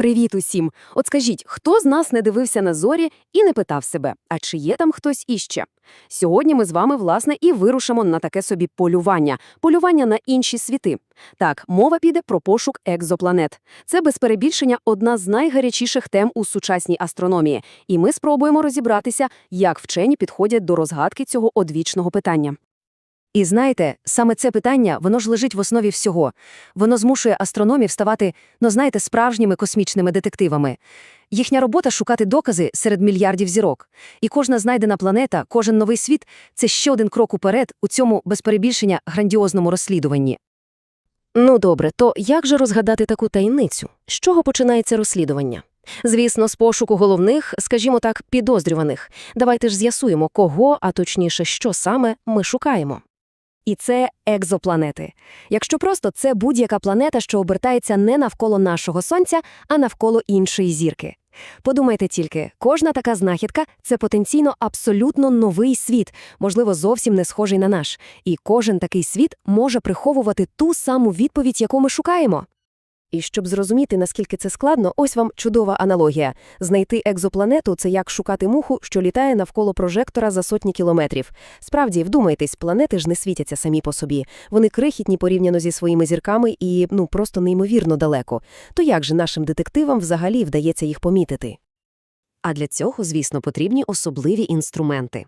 Привіт усім! От скажіть, хто з нас не дивився на зорі і не питав себе, а чи є там хтось іще? Сьогодні ми з вами, власне, і вирушимо на таке собі полювання, полювання на інші світи. Так, мова піде про пошук екзопланет. Це без перебільшення одна з найгарячіших тем у сучасній астрономії, і ми спробуємо розібратися, як вчені підходять до розгадки цього одвічного питання. І знаєте, саме це питання, воно ж лежить в основі всього. Воно змушує астрономів ставати, ну знаєте, справжніми космічними детективами. Їхня робота шукати докази серед мільярдів зірок. І кожна знайдена планета, кожен новий світ це ще один крок уперед у цьому без перебільшення грандіозному розслідуванні. Ну добре, то як же розгадати таку таємницю? З чого починається розслідування? Звісно, з пошуку головних, скажімо так, підозрюваних. Давайте ж з'ясуємо, кого, а точніше, що саме ми шукаємо. І це екзопланети. Якщо просто це будь-яка планета, що обертається не навколо нашого сонця, а навколо іншої зірки. Подумайте тільки, кожна така знахідка це потенційно абсолютно новий світ, можливо, зовсім не схожий на наш. І кожен такий світ може приховувати ту саму відповідь, яку ми шукаємо. І щоб зрозуміти, наскільки це складно, ось вам чудова аналогія. Знайти екзопланету – це як шукати муху, що літає навколо прожектора за сотні кілометрів. Справді, вдумайтесь, планети ж не світяться самі по собі. Вони крихітні порівняно зі своїми зірками і, ну, просто неймовірно далеко. То як же нашим детективам взагалі вдається їх помітити? А для цього, звісно, потрібні особливі інструменти.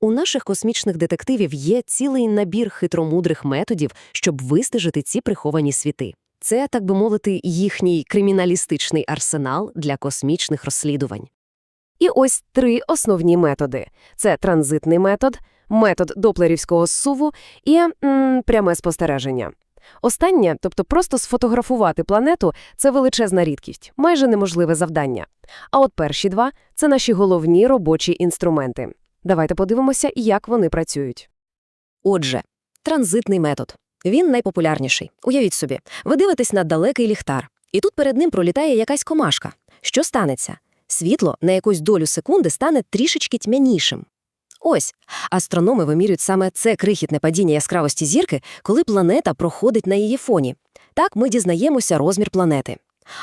У наших космічних детективів є цілий набір хитромудрих методів, щоб вистежити ці приховані світи. Це, так би мовити, їхній криміналістичний арсенал для космічних розслідувань. І ось три основні методи: це транзитний метод, метод доплерівського зсуву і м, пряме спостереження. Останнє, тобто просто сфотографувати планету, це величезна рідкість, майже неможливе завдання. А от перші два це наші головні робочі інструменти. Давайте подивимося, як вони працюють. Отже, транзитний метод. Він найпопулярніший. Уявіть собі, ви дивитесь на далекий ліхтар, і тут перед ним пролітає якась комашка. Що станеться? Світло на якусь долю секунди стане трішечки тьмянішим. Ось, астрономи вимірюють саме це крихітне падіння яскравості зірки, коли планета проходить на її фоні. Так ми дізнаємося розмір планети.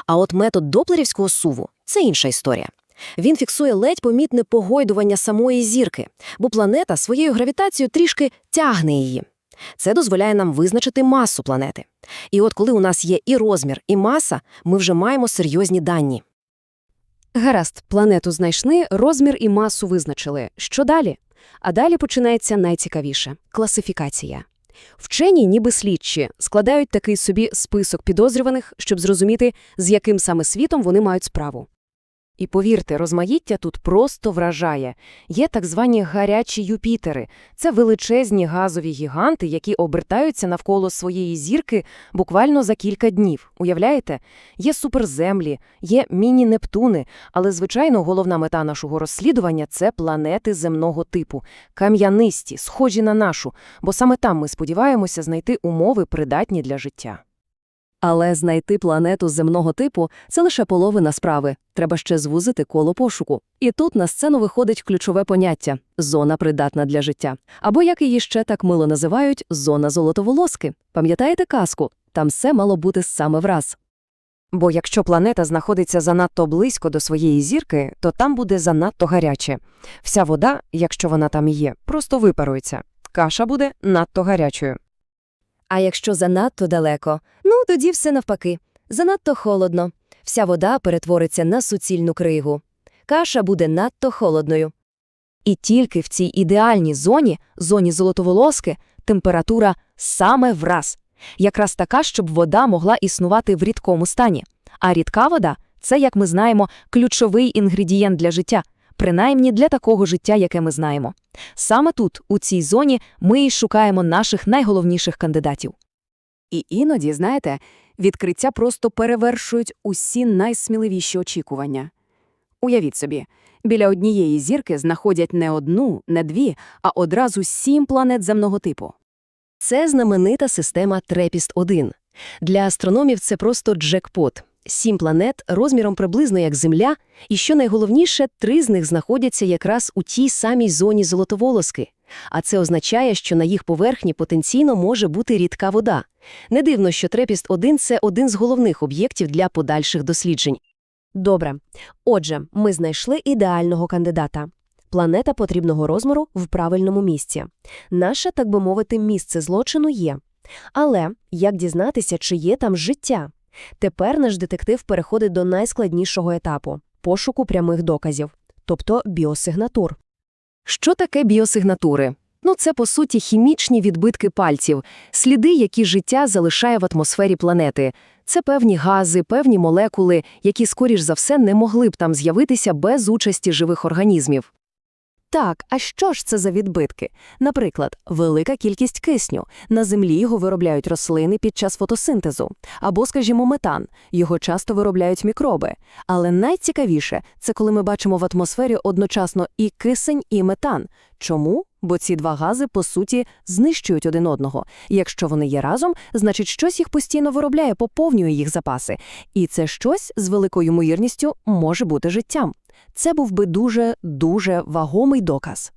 А от метод доплерівського суву – це інша історія. Він фіксує ледь помітне погойдування самої зірки, бо планета своєю гравітацією трішки тягне її. Це дозволяє нам визначити масу планети. І от коли у нас є і розмір, і маса, ми вже маємо серйозні дані. Гаразд, планету знайшли, розмір і масу визначили. Що далі? А далі починається найцікавіше – класифікація. Вчені, ніби слідчі, складають такий собі список підозрюваних, щоб зрозуміти, з яким саме світом вони мають справу. І повірте, розмаїття тут просто вражає. Є так звані гарячі Юпітери. Це величезні газові гіганти, які обертаються навколо своєї зірки буквально за кілька днів. Уявляєте? Є суперземлі, є міні-Нептуни, але, звичайно, головна мета нашого розслідування – це планети земного типу. Кам'янисті, схожі на нашу, бо саме там ми сподіваємося знайти умови, придатні для життя. Але знайти планету земного типу – це лише половина справи. Треба ще звузити коло пошуку. І тут на сцену виходить ключове поняття – зона придатна для життя. Або, як її ще так мило називають, зона золотоволоски. Пам'ятаєте казку? Там все мало бути саме враз. Бо якщо планета знаходиться занадто близько до своєї зірки, то там буде занадто гаряче. Вся вода, якщо вона там є, просто випарується. Каша буде надто гарячою. А якщо занадто далеко, ну тоді все навпаки. Занадто холодно. Вся вода перетвориться на суцільну кригу. Каша буде надто холодною. І тільки в цій ідеальній зоні, зоні золотоволоски, температура саме враз. Якраз така, щоб вода могла існувати в рідкому стані. А рідка вода це, як ми знаємо, ключовий інгредієнт для життя, принаймні для такого життя, яке ми знаємо. Саме тут, у цій зоні, ми і шукаємо наших найголовніших кандидатів. І іноді, знаєте, відкриття просто перевершують усі найсміливіші очікування. Уявіть собі, біля однієї зірки знаходять не одну, не дві, а одразу сім планет земного типу. Це знаменита система Трепіст-1. Для астрономів це просто джекпот. Сім планет розміром приблизно як Земля, і що найголовніше, три з них знаходяться якраз у тій самій зоні золотоволоски. А це означає, що на їх поверхні потенційно може бути рідка вода. Не дивно, що Трепіст-1 – це один з головних об'єктів для подальших досліджень. Добре. Отже, ми знайшли ідеального кандидата. Планета потрібного розміру в правильному місці. Наше, так би мовити, місце злочину є. Але як дізнатися, чи є там життя? Тепер наш детектив переходить до найскладнішого етапу – пошуку прямих доказів, тобто біосигнатур. Що таке біосигнатури? Ну, це, по суті, хімічні відбитки пальців, сліди, які життя залишає в атмосфері планети. Це певні гази, певні молекули, які, скоріш за все, не могли б там з'явитися без участі живих організмів. Так, а що ж це за відбитки? Наприклад, велика кількість кисню. На землі його виробляють рослини під час фотосинтезу. Або, скажімо, метан. Його часто виробляють мікроби. Але найцікавіше – це коли ми бачимо в атмосфері одночасно і кисень, і метан. Чому? Бо ці два гази, по суті, знищують один одного. Якщо вони є разом, значить щось їх постійно виробляє, поповнює їх запаси. І це щось з великою ймовірністю може бути життям. Це був би дуже-дуже вагомий доказ.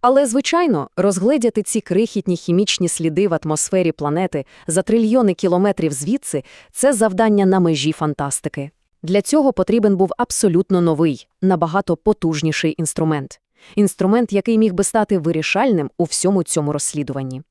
Але, звичайно, розгледіти ці крихітні хімічні сліди в атмосфері планети за трильйони кілометрів звідси – це завдання на межі фантастики. Для цього потрібен був абсолютно новий, набагато потужніший інструмент. Інструмент, який міг би стати вирішальним у всьому цьому розслідуванні.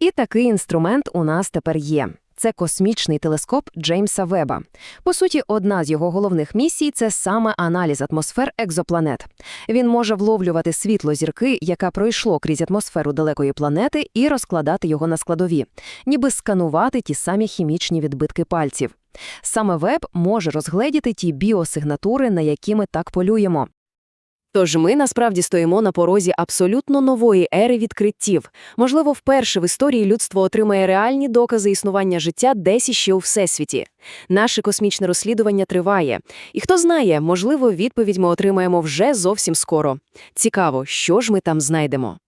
І такий інструмент у нас тепер є. Це космічний телескоп Джеймса Веба. По суті, одна з його головних місій – це саме аналіз атмосфер екзопланет. Він може вловлювати світло зірки, яка пройшло крізь атмосферу далекої планети, і розкладати його на складові, ніби сканувати ті самі хімічні відбитки пальців. Саме Веб може розгледіти ті біосигнатури, на які ми так полюємо. Тож ми насправді стоїмо на порозі абсолютно нової ери відкриттів. Можливо, вперше в історії людство отримає реальні докази існування життя десь іще у всесвіті. Наше космічне розслідування триває. І хто знає, можливо, відповідь ми отримаємо вже зовсім скоро. Цікаво, що ж ми там знайдемо.